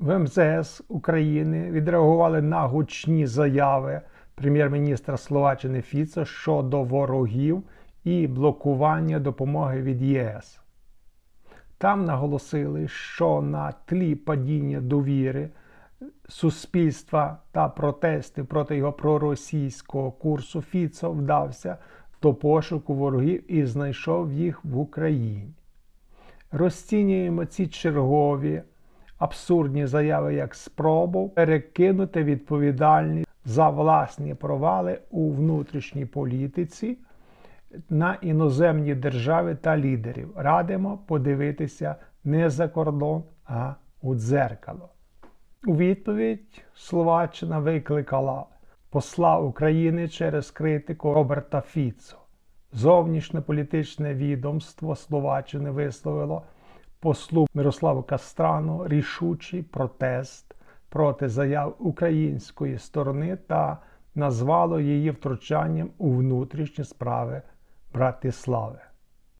В МЗС України відреагували на гучні заяви прем'єр-міністра Словаччини Фіцо щодо ворогів і блокування допомоги від ЄС. Там наголосили, що на тлі падіння довіри суспільства та протести проти його проросійського курсу Фіцо вдався до пошуку ворогів і знайшов їх в Україні. Розцінюємо ці чергові абсурдні заяви як спробу перекинути відповідальність за власні провали у внутрішній політиці на іноземні держави та лідерів. Радимо подивитися не за кордон, а у дзеркало. У відповідь Словаччина викликала посла України через критику Роберта Фіцо. Зовнішньополітичне відомство Словаччини висловило послу Мирославу Кастрану рішучий протест проти заяв української сторони та назвало її втручанням у внутрішні справи Братислави.